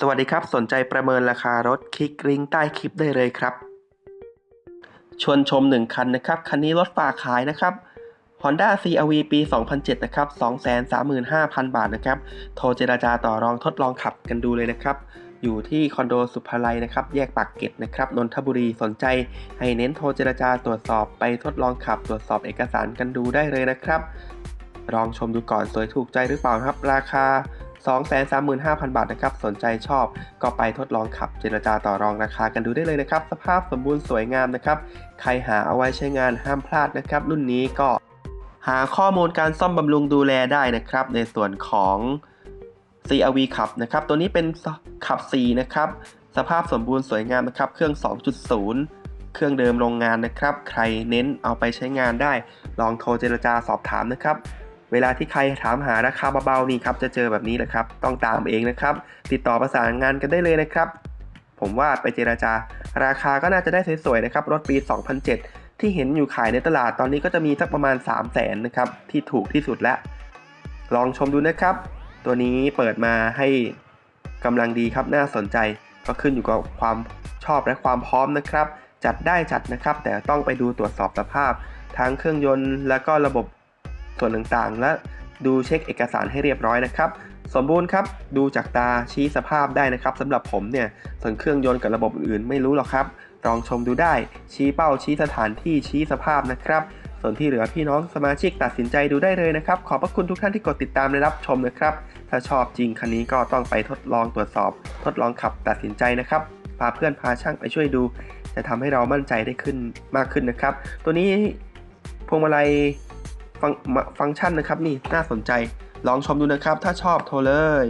สวัสดีครับ สนใจประเมินราคารถคลิกลิงก์ใต้คลิปได้เลยครับ ชวนชม 1 คันนะครับ คันนี้รถฝากขายนะครับ Honda CRV ปี 2007 นะครับ 235,000 บาทนะครับ โทรเจราจาต่อรองทดลองขับกันดูเลยนะครับ อยู่ที่คอนโดสุภาลัยนะครับ แยกปากเกร็ดนะครับ นนทบุรี สนใจให้เน้นโทรเจราจาตรวจสอบไปทดลองขับ ตรวจสอบเอกสารกันดูได้เลยนะครับ ลองชมดูก่อนสวยถูกใจหรือเปล่าครับ ราคา 235,000 บาทนะครับ สนใจชอบก็ไปทดลองขับเจรจาต่อรองราคากันดูได้เลยนะครับ สภาพสมบูรณ์สวยงามนะครับ ใครหาเอาไว้ใช้งานห้ามพลาดนะครับ รุ่นนี้ก็หาข้อมูลการซ่อมบำรุงดูแลได้นะครับ ในส่วนของ CRV ขับนะครับ ตัวนี้เป็นขับ 4 นะครับ สภาพสมบูรณ์สวยงามนะครับ เครื่อง 2.0เครื่องเดิมโรงงานนะครับ ใครเน้นเอาไปใช้งานได้ ลองโทรเจรจาสอบถามนะครับ เวลาที่ใครถามหาราคาเบาๆนี่ครับจะเจอแบบนี้แหละครับ ต้องตามเองนะครับ ติดต่อประสานงานกันได้เลยนะครับ ผมว่าไปเจราจา ราคาก็น่าจะได้สวยๆนะครับ รถปี 2007 ที่เห็นอยู่ขายในตลาดตอนนี้ก็จะมีสักประมาณ 3 0 0แสนนะครับที่ถูกที่สุดแล้ว ลองชมดูนะครับ ตัวนี้เปิดมาให้กำลังดีครับน่าสนใจ ก็ขึ้นอยู่กับความชอบและความพร้อมนะครับ จัดได้จัดนะครับ แต่ต้องไปดูตรวจสอบสภาพ ทั้งเครื่องยนต์ และก็ระบบ ส่วนต่างๆ และดูเช็คเอกสารให้เรียบร้อยนะครับ สมบูรณ์ครับ ดูจากตาชี้สภาพได้นะครับสำหรับผมเนี่ยส่วนเครื่องยนต์กับระบบอื่นไม่รู้หรอกครับลองชมดูได้ ชี้เป้าชี้สถานที่ชี้สภาพนะครับ ส่วนที่เหลือพี่น้องสมาชิกตัดสินใจดูได้เลยนะครับ ขอบพระคุณทุกท่านที่กดติดตามและรับชมนะครับ ถ้าชอบจริงคันนี้ก็ต้องไปทดลองตรวจสอบ ทดลองขับตัดสินใจนะครับ พาเพื่อนพาช่างไปช่วยดู จะทำให้เรามั่นใจได้ขึ้นมากขึ้นนะครับ ตัวนี้พวงมาลัย ฟังฟังก์ชันนะครับนี่น่าสนใจลองชมดูนะครับ ถ้าชอบโทรเลย